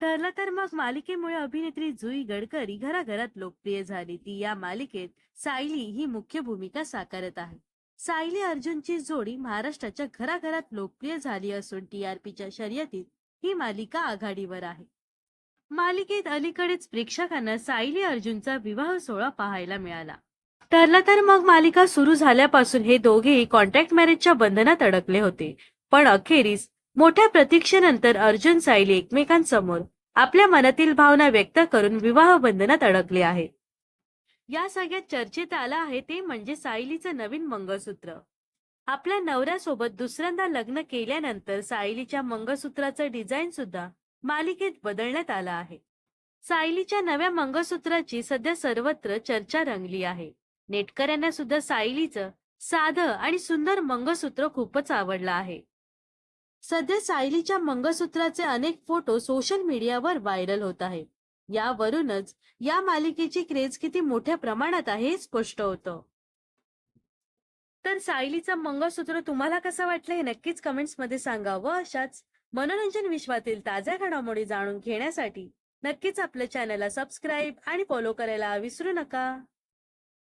ठरलं तर मग मालिकेमुळे अभिनेत्री जुई गडकरी घराघरात लोकप्रिय झाली. ती या मालिकेत सायली ही मुख्य भूमिका साकारत आहे. सायली अर्जुनची जोडी महाराष्ट्राच्या घराघरात लोकप्रिय झाली असून टी आर पीच्या शर्यतीत ही मालिका आघाडीवर आहे. मालिकेत अलीकडेच प्रेक्षकांना सायली अर्जुनचा विवाह सोहळा पाहायला मिळाला. ठरलं तर मग मालिका सुरू झाल्यापासून हे दोघेही कॉन्ट्रॅक्ट मॅरेजच्या बंधनात अडकले होते. पण अखेरीस मोठ्या प्रतीक्षेनंतर अर्जुन सायली एकमेकांसमोर आपल्या मनातील भावना व्यक्त करून विवाह बंधनात अडकले आहेत. या सगळ्यात चर्चेत आलं आहे ते म्हणजे सायलीचं नवीन मंगळसूत्र. आपल्या नवऱ्यासोबत दुसऱ्यांदा लग्न केल्यानंतर सायलीच्या मंगळसूत्राचं डिझाईन सुद्धा मालिकेत बदलण्यात आलं आहे. सायलीच्या नव्या मंगळसूत्राची सध्या सर्वत्र चर्चा रंगली आहे. नेटकऱ्यांना सुद्धा सायलीचं साधं आणि सुंदर मंगळसूत्र खूपच आवडलं आहे. सध्या सायलीच्या मंगळसूत्राचे अनेक फोटो सोशल मीडियावर व्हायरल होत आहेत. यावरूनच या मालिकेची क्रेज किती मोठ्या प्रमाणात आहे हे स्पष्ट होतं. तर सायलीचं मंगळसूत्र तुम्हाला कसं वाटलं हे नक्कीच कमेंट्समध्ये सांगा व अशाच मनोरंजन विश्वातील ताज्या घडामोडी जाणून घेण्यासाठी नक्कीच आपल्या चॅनलला सबस्क्राईब आणि फॉलो करायला विसरू नका.